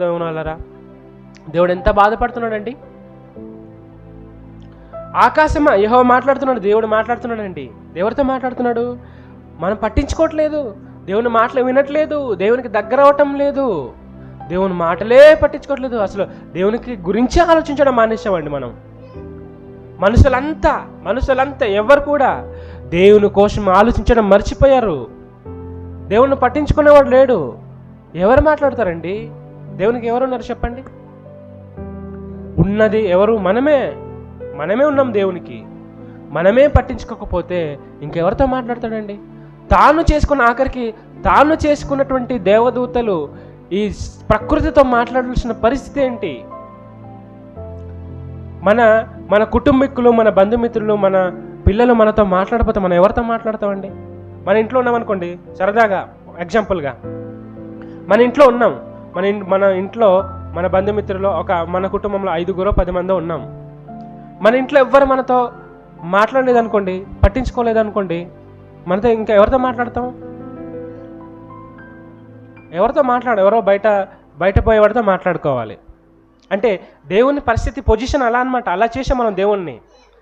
దేవునాలరా దేవుడు ఎంత బాధపడుతున్నాడండి? ఆకాశమా? యహో మాట్లాడుతున్నాడు దేవుడు మాట్లాడుతున్నాడండి. దేవుడితో మాట్లాడుతున్నాడు? మనం పట్టించుకోవట్లేదు. దేవుని మాటలు వినట్లేదు. దేవునికి దగ్గర అవటం లేదు. దేవుని మాటలే పట్టించుకోవట్లేదు. అసలు దేవునికి గురించి ఆలోచించడం మానేసామండి మనం. మనుషులంతా మనుషులంతా ఎవరు కూడా దేవుని కోసం ఆలోచించడం మర్చిపోయారు. దేవుణ్ణి పట్టించుకునేవాడు లేడు. ఎవరు మాట్లాడతారండి? దేవునికి ఎవరున్నారు చెప్పండి? ఉన్నది ఎవరు? మనమే మనమే ఉన్నాం దేవునికి. మనమే పట్టించుకోకపోతే ఇంకెవరితో మాట్లాడతాడండి? తాను చేసుకున్న ఆఖరికి తాను చేసుకున్నటువంటి దేవదూతలు ఈ ప్రకృతితో మాట్లాడాల్సిన పరిస్థితి ఏంటి? మన మన కుటుంబీకులు మన బంధుమిత్రులు మన పిల్లలు మనతో మాట్లాడకపోతే మనం ఎవరితో మాట్లాడతామండి? మన ఇంట్లో ఉన్నామనుకోండి సరదాగా ఎగ్జాంపుల్గా మన ఇంట్లో ఉన్నాం. మన మన ఇంట్లో మన బంధుమిత్రులు ఒక మన కుటుంబంలో ఐదుగురో పది మందో ఉన్నాం. మన ఇంట్లో ఎవ్వరు మనతో మాట్లాడలేదనుకోండి పట్టించుకోలేదనుకోండి మనతో ఇంకా ఎవరితో మాట్లాడతాం? ఎవరితో మాట్లాడ ఎవరో బయట బయట పోయేవాడితో మాట్లాడుకోవాలి. అంటే దేవుని పరిస్థితి పొజిషన్ అలా అనమాట అలా చేసే మనం దేవుణ్ణి.